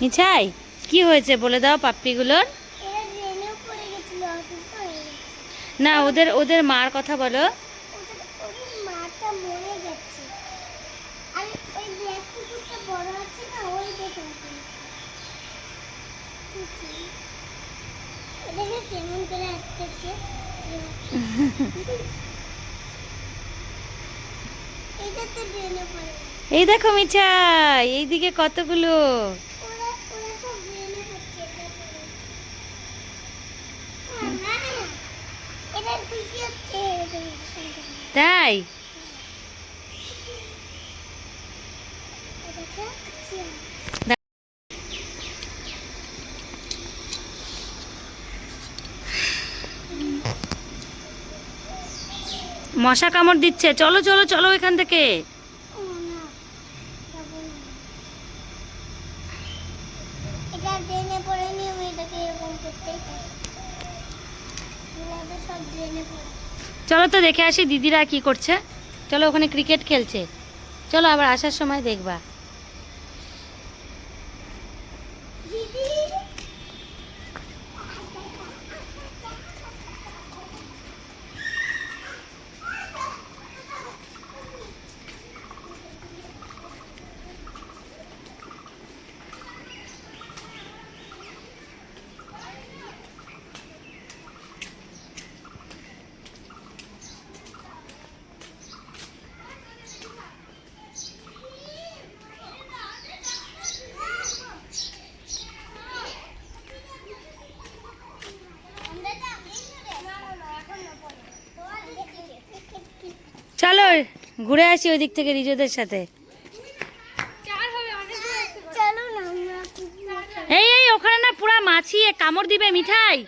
মিঠাই কি হয়েছে বলে দাও পাপ্পিগুলোর? না ওদের ওদের মার কথা বলো। ওদের ওদের মাটা মরে গেছে আর ওই ব্ল্যাক কুকুরটা বড় আছে না ওই দেখো এটাকে কেমন করে আসতেছে এটা তো ট্রেনে পড়ে গেছে। এই দেখো মিঠাই এইদিকে কতগুলো ওরা ওরা সব ট্রেনে পড়ছে এটা পড়ে ও না এটা খুশি হচ্ছে তাই? মশা কামড় দিচ্ছে। চলো চলো চলো এখান থেকে ও না যাব না এটা ড্রেনে পড়ে নি আমি এটাকে এরকম করতেই থাকি এগুলো সব ড্রেনে পড়ে চলো তো দেখে আসি দিদিরা কি করছে। চলো ওখানে ক্রিকেট খেলছে। চলো আবার আসার সময় দেখবা দিদি চলো ঘুরে আসি ওই দিক থেকে রিজোদের সাথে। এই এই, ওখানে না পুরা মাছি কামড় দিবে মিঠাই।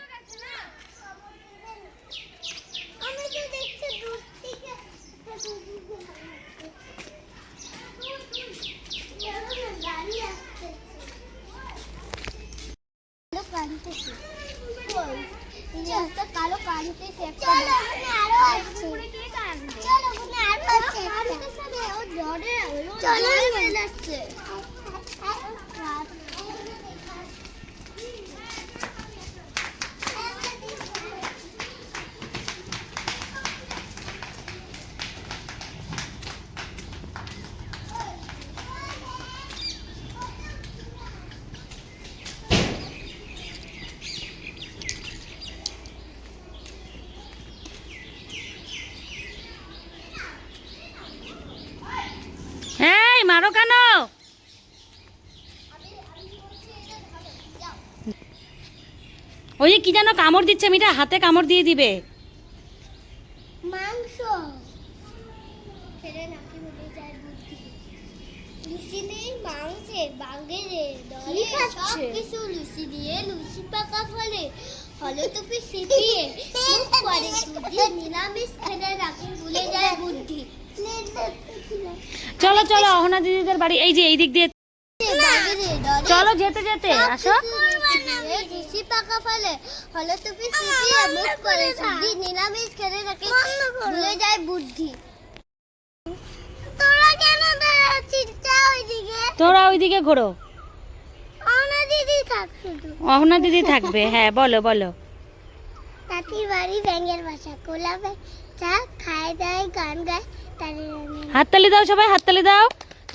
আমি তো কালো একটা চলো আরও চলো আরও চলো মেলাচ্ছে এই মারো কেন ওই যে কি যেন কামড় দিচ্ছে মিঠাই হাতে কামড় দিয়ে দিবে। মাংস। চলো চলো অহনা দিদিদের বাড়ি এই যে এই দিক দিয়ে। চলো যেতে যেতে আসো। পাকা ফলে। ফলে তো পি সিপিয়ে মুখ করে সুজি নিরামিষ খেলে নাকি ভুলে যায় বুদ্ধি। তোরা কেন দাঁড়াচ্ছিস? ওইদিকে। তোরা ওইদিকে ঘোরো। অনা দিদি থাক শুধু। অহনা দিদি থাকবে হ্যাঁ বলো বলো। তাঁতির বাড়ি ব্যাঙের বাসা। কোলাবে চা খায় দায় গান গায় হাততালি দাও সবাই হাততালি দাও।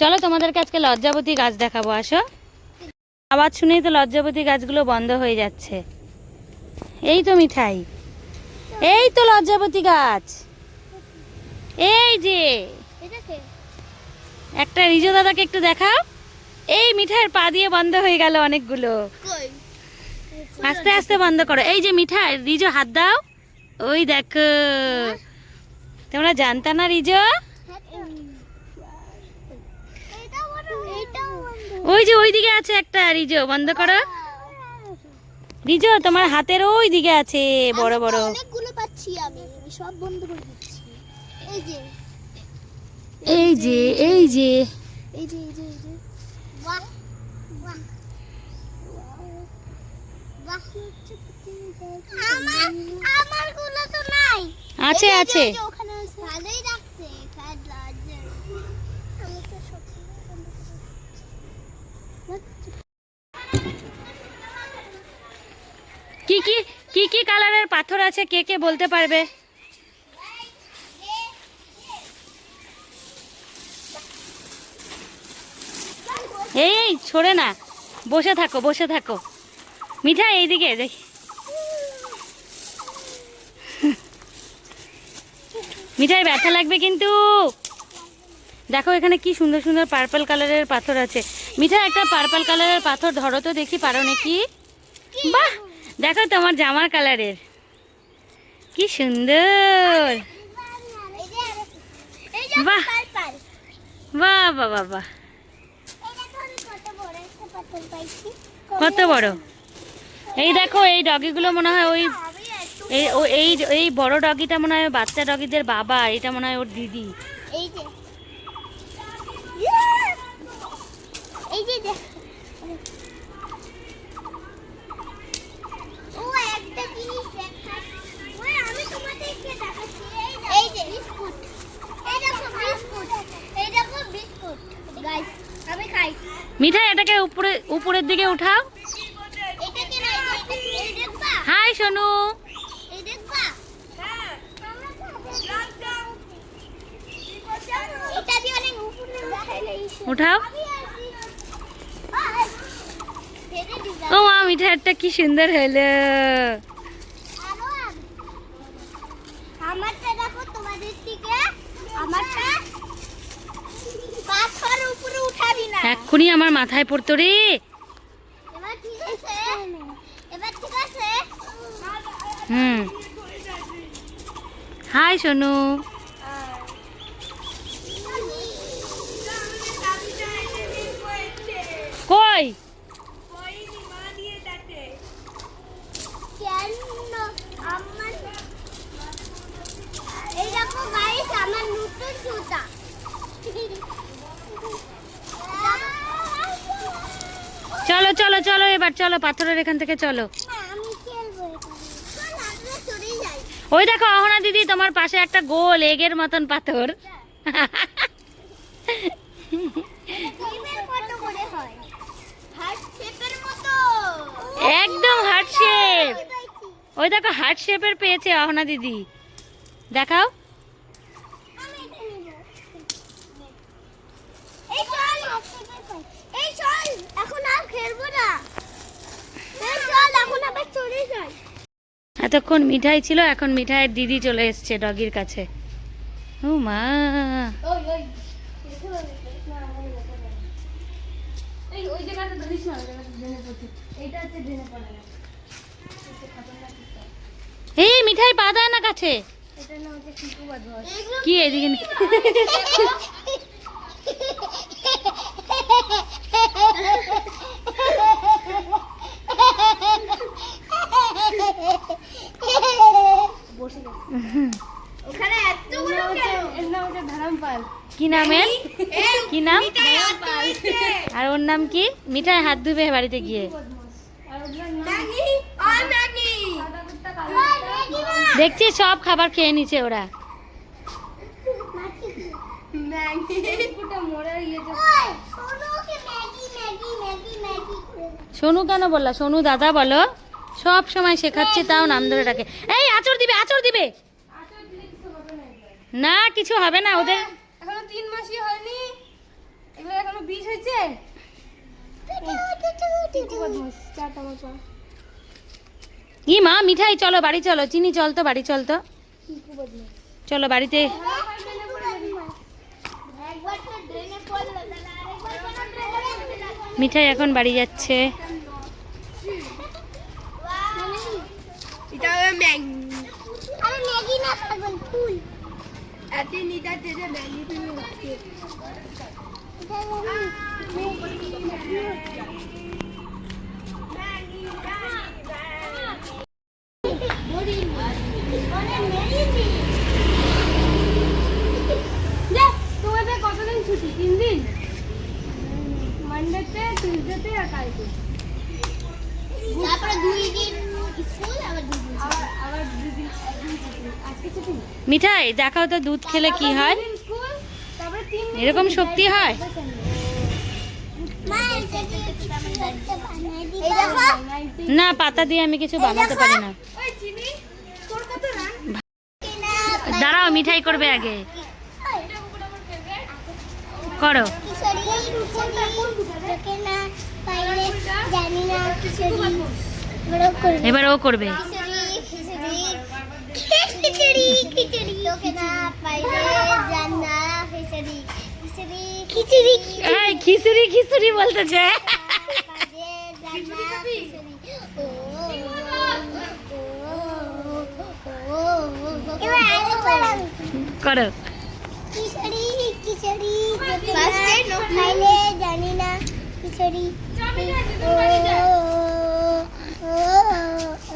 চলো তোমাদেরকে আজকে লজ্জাবতী গাছ দেখাবো আসো। আওয়াজ শুনেই তো লজ্জাবতী গাছগুলো বন্ধ হয়ে যাচ্ছে। এই তো মিঠাই। এই তো লজ্জাবতী গাছ। এই যে। একটা রিজো দাদাকে একটু দেখাও। এই মিঠাইয়ের পা দিয়ে বন্ধ হয়ে গেল অনেকগুলো। আস্তে আস্তে বন্ধ করো। এই যে মিঠাই রিজো হাত দাও। ওই দেখো। তোমরা জানতা না রিজো এটা বড় এটাও বন্ধ ওই যে ওই দিকে আছে একটা রিজো বন্ধ করো। রিজো তোমার হাতের ওই দিকে আছে বড় বড়। অনেকগুলো পাচ্ছি আমি সব বন্ধ করে দিচ্ছি। এই যে। এই যে এই যে। এই যে এই যে এই যে। বাহ বাহ। বাহ আমার আমারগুলো তো নাই। আছে আছে। ওখানে আছে। ভালোই রাখছে ফ্যাট লার্জার আমি তো সব কি কি কি কি কালারের পাথর আছে? কে কে বলতে পারবে? এই ছড়ে না। বসে থাকো বসে থাকো। মিঠা, এইদিকে, দেখি। মিঠাই ব্যথা লাগবে কিন্তু। দেখো এখানে কি সুন্দর সুন্দর পার্পল কালারের পাথর আছে। মিঠা একটা পার্পল কালারের পাথর ধরো তো দেখি পারো নাকি? বাহ! দেখো তোমার জামার কালারের কি সুন্দর! বাহ। বাহ! বাহ বাহ কত বড়? এই দেখো এই ডগিগুলো মনে হয় ওই এই এই বড় ডগিটা মনে হয় বাচ্চা ডগিদের বাবা এটা মনে হয় ওর দিদি। এই যে। এই যে ও একটা জিনিস দেখা ওই আমি তোমাদেরকে দেখাচ্ছি। এই যে। বিস্কুট। এই দেখো বিস্কুট। এই দেখো বিস্কুট। গাইস আমি খাই। মিঠাই এটাকে উপরে উপরের দিকে উঠাও। এটা না এই দেখবা? হাই সোনু। এই দেখবা? এটা দিয়ে অনেক উপরে উঠাও। ও মা মিঠাইটা কি সুন্দর হলো। আমারটা দেখো তোমাদের থেকে আমারটা পাথর উপরে উঠাবি না। এক্ষুনি আমার মাথায় পড়তো রে। এবার ঠিক আছে? এবার ঠিক আছে? হুম। হাই সোনু। কই কেন আমার এই দেখো গাইস চলো চলো চলো এবার চলো পাথরের এখান থেকে চলো। যাই। ওই দেখো অহনা দিদি তোমার পাশে একটা গোল এগের মতন পাথর। হয়। একদম হার্ট শেপ। ওই দেখো হার্ট শেপের পেয়েছে অহনা দিদি। দেখাও আমি এটা নিব এই চল এই চল এখন আর খেলব না এই চল এখন আবার চলে যাই এতক্ষণ মিঠাই ছিল, এখন মিঠাইয়ের দিদি চলে এসছে ডগির কাছে। ও মা। এই, মিঠাই, পা না কাছে। কি এদিকে নি- ওখানে এতগুলো এর নাম হচ্ছে ধরমপাল কি নামের কি নাম? আর ওর নাম কি? মিঠাই হাত ধুবে বাড়িতে গিয়ে। দেখছি সব খাবার খেয়ে নিছে ওরা। ম্যাগি। সোনু কেন বললা? সোনু দাদা বলো। সব সময় শেখাচ্ছে তাও নাম ধরে রাখে। এই আচর দিবে আচর দিবে। না কিছু হবে না ওদের। এখনও তিন মাসই হয়নি। এগুলো এখনও বীজ হয়েছে? ই মা মিঠাই চলো বাড়ি চলো। চিনি চল তো বাড়ি চল তো। চলো বাড়িতে। মিঠাই এখন বাড়ি যাচ্ছে এটা হবে ম্যাগি। আরে ম্যাগি না পাগল ফুল। এতে নিটা তেজে ম্যাগি তুমি হচ্ছে মিঠাই দেখাও তো দুধ খেলে কি হয়। এরকম শক্তি হয়। না পাতা দিয়ে আমি কিছু বানাতে পারি না। ওই চিনি তোর কত রান? দাঁড়াও মিঠাই করবে আগে। করো। এবার ও করবে। খিচুড়ি খিচুড়ি তোকে না পাইলে জান না খিচুড়ি খিচুড়ি খিচুড়ি এই খিচুড়ি খিচুড়ি বলতেছে করো খিচুড়ি খিচুড়ি ফার্স্টে নো খাইলে জানি না খিচুড়ি ও ও